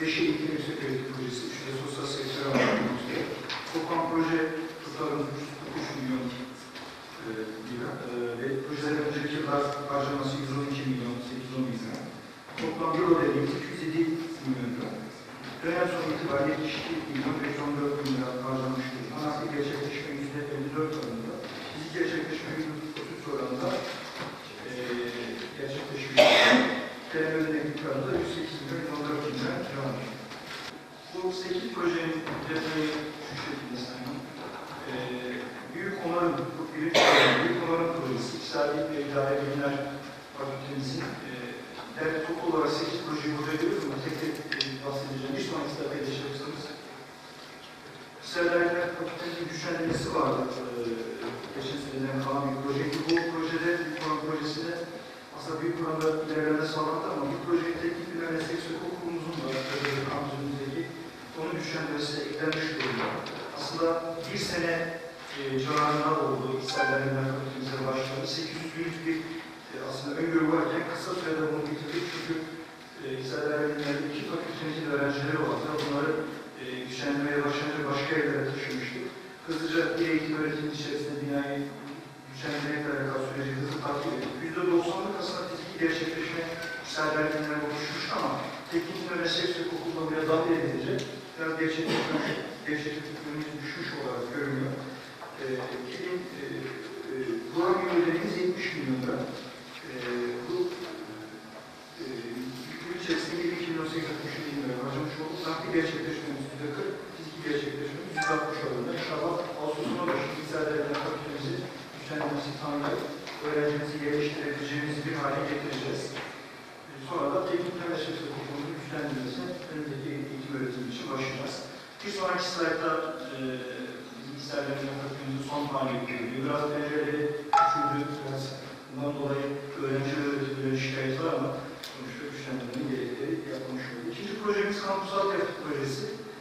Beşi eğitim yüksek öğretim projesi, üçü de sosyal sektör alanında. Toplam proje tutarımız 343 milyon e, lira e, ve projelerin önceki yıllar harcaması 112 milyon 810 bin. Toplam yıl ödediğimiz 207 milyon lira. Dönem sonu itibariyle 72 milyon 514 bin lira harcamış durumda. Nakli gerçekleşme %54 oranında. Fizik gerçekleşme %33 oranında e, gerçekleşiyor. Dönem ödediğimiz miktarında 108 milyon 38 projenin tepkiyi şu şekilde sanırım. Ee, büyük onarım, birinci büyük onarım projesi, İktisadi ve İdare Bilimler Fakültemizin e, dergi toplu olarak 8 projeyi burada görüyoruz ama tek tek e, bahsedeceğim. Bir sonraki sırada paylaşırsanız. İktisadi Fakültemizin güçlendirmesi vardı. Ee, geçen seneden kalan bir proje. Bu proje eklenmiş durumda. Aslında bir sene e, civarında oldu İktisadlarından Fakültemize başladı. 800 günlük bir e, aslında öngörü varken kısa sürede bunu bitirdik. Çünkü e, İktisadlarından iki fakültemizin öğrencileri vardı. Bunları e, güçlendirmeye başlayınca başka yerlere taşımıştık. Hızlıca bir eğitim öğretim içerisinde binayı güçlendirmeye kadar süreci hızlı takip ettik. %90'lık aslında fiziki gerçekleşme serverliğinden oluşmuş ama teknik ve meslek okulunda buraya dahil edilecek. Biraz gerçekleşme, gerçekleşmemiz düşmüş olarak görünüyor. E, 2000, e, e, yönetimiz 70 milyon lira. E, bu e, yıl içerisinde 2018 60 bin lira harcamış olduk. Nakli gerçekleşmemiz Bir sonraki slaytta e, bilgisayarlarından fakültemizin son faaliyetleri görüyor. Biraz pencereleri küçüldü, biraz bundan dolayı öğrenci ve öğretimlerin şikayeti var ama sonuçta güçlendirmenin gerekleri yapılmış oldu. İkinci projemiz kampüs altyapı projesi.